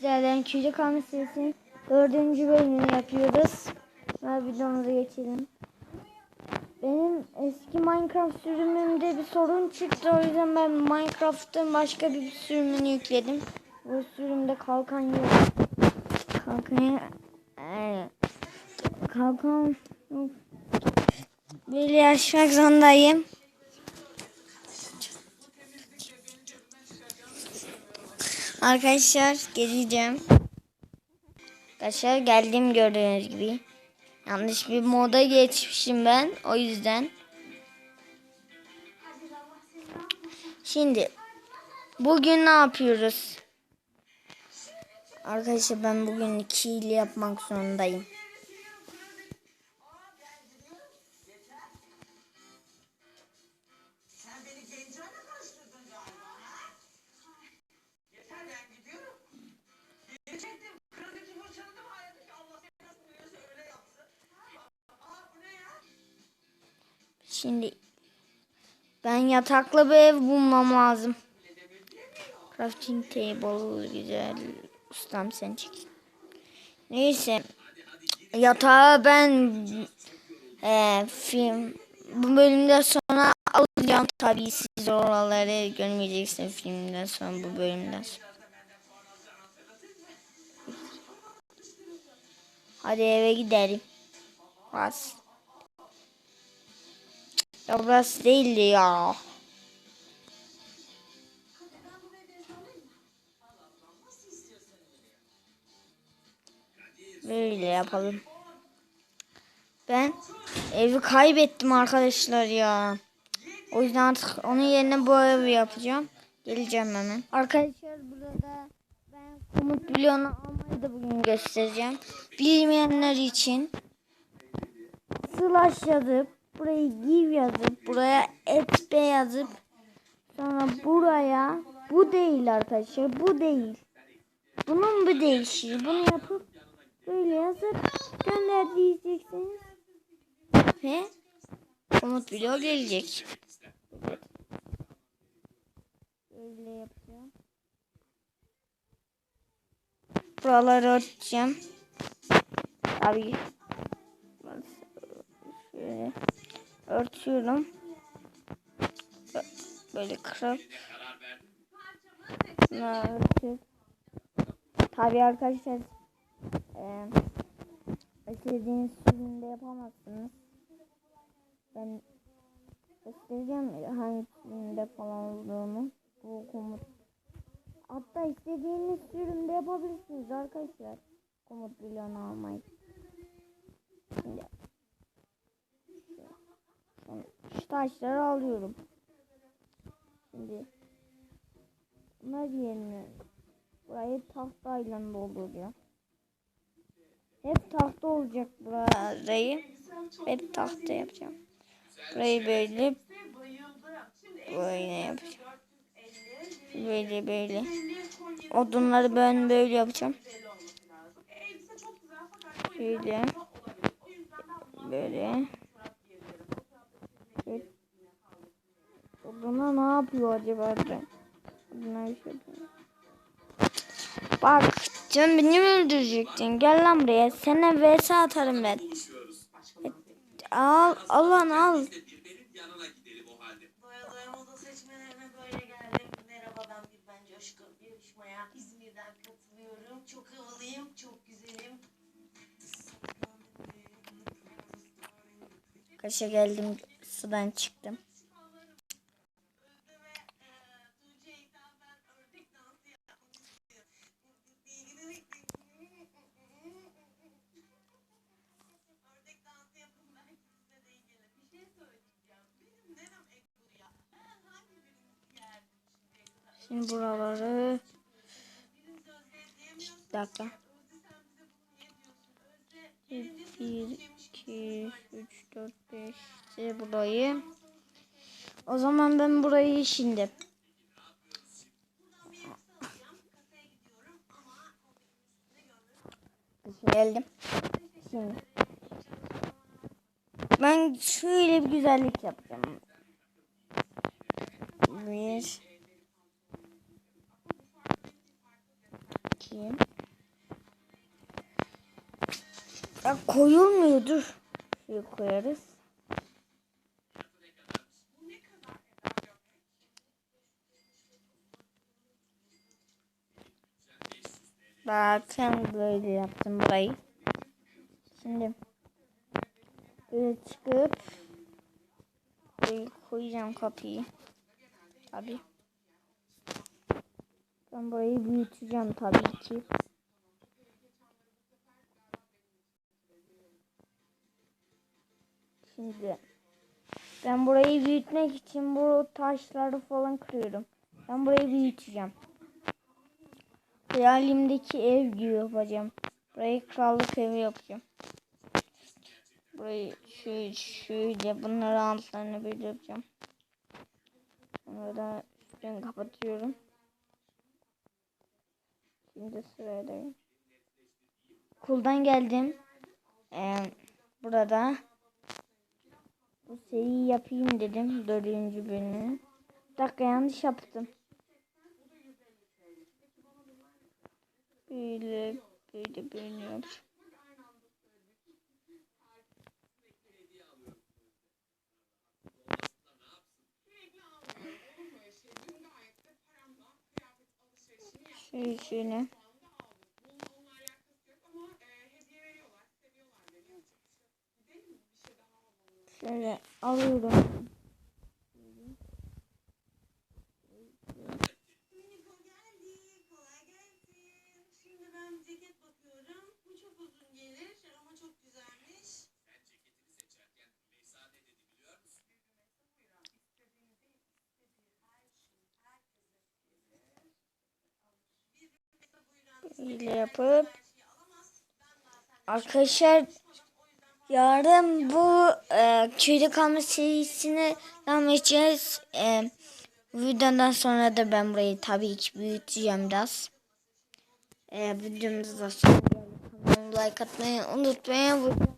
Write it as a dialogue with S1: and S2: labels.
S1: Sizlerden Küçük Hamle serisinin dördüncü bölümünü yapıyoruz. Ve videomuza geçelim. Benim eski Minecraft sürümümde bir sorun çıktı. O yüzden ben Minecraft'ın başka bir sürümünü yükledim. Bu sürümde kalkan yok. Kalkan kalkan. Böyle yaşmak zorundayım. Arkadaşlar geleceğim. Arkadaşlar geldim gördüğünüz gibi. Yanlış bir moda geçmişim ben. O yüzden. Şimdi bugün ne yapıyoruz? Arkadaşlar ben bugün iki ili yapmak zorundayım. Şimdi ben yataklı bir ev bulmam lazım. Crafting table güzel. Ustam sen çek. Neyse. Yatağı ben e, film bu bölümden sonra alacağım tabii siz oraları görmeyeceksiniz filmden sonra bu bölümden sonra. Hadi eve gidelim. Bas. Ya burası değildi ya. Böyle yapalım. Ben evi kaybettim arkadaşlar ya. O yüzden artık onun yerine bu evi yapacağım. Geleceğim hemen. Arkadaşlar burada ben komut bloğunu almayı da bugün göstereceğim. Bilmeyenler için slash yazıp burayı give yazıp buraya etb yazıp sonra buraya bu değil arkadaşlar bu değil. Bunun bu değişir. Bunu yapıp böyle yazıp gönder diyeceksiniz. Ve komut bloğu gelecek. Böyle yapacağım. Buraları örteceğim. Tabii. Şöyle örtüyorum. Bö- Böyle kırıp Şunu örtüp Tabii arkadaşlar eee istediğiniz sürümde yapamazsınız. Ben göstereceğim hangi sürümde falan olduğunu. Bu komut. Hatta istediğiniz sürümde yapabilirsiniz arkadaşlar. Komut bloğunu almayı. Şimdi şu taşları alıyorum. Şimdi bunlar yerine burayı tahtayla dolduracağım. Hep tahta olacak burayı. Hep tahta yapacağım. Burayı böyle böyle yapacağım. Böyle böyle. Odunları ben böyle yapacağım. Şöyle. Böyle. Evet. Oduna ne yapıyor acaba ben? Oduna bir şey yapıyor. Bak canım beni öldürecektin? Gel lan buraya. Sana vs atarım ben. Evet, Al, al lan al.
S2: İzmir'den katılıyorum. Çok havalıyım, çok güzelim.
S1: Kaşa geldim sudan çıktım. Şimdi buraları bir dakika.
S2: Özde sen bize bunu niye diyorsun? Özde
S1: 1, 2, 3, 4, 5 şey burayı. O zaman ben burayı şimdi. Geldim. Şimdi. Ben şöyle bir güzellik yapacağım. Bir. İki. Ya koyulmuyor dur. Şuraya koyarız. Bakın böyle yaptım burayı. Şimdi böyle çıkıp böyle koyacağım kapıyı. Tabi. Ben burayı büyüteceğim tabii ki. Şimdi ben burayı büyütmek için bu taşları falan kırıyorum. Ben burayı büyüteceğim. Hayalimdeki ev gibi yapacağım. Burayı krallık evi yapacağım. Burayı şöyle, şöyle bunları altlarını böyle yapacağım. Sonra da üstünü kapatıyorum. Şimdi sıradayım. Kuldan geldim. Ee, burada bu seriyi yapayım dedim. Dördüncü bölümü. Bir dakika yanlış yaptım. Böyle böyle yap. Şöyle şöyle. Şöyle alıyorum. Böyle yapıp Arkadaşlar yarın bu e, köyde kalma serisine devam edeceğiz. E, videodan sonra da ben burayı tabii ki büyüteceğim biraz. E, videomuzda sonra geldik. Kanalıma like atmayı unutmayın.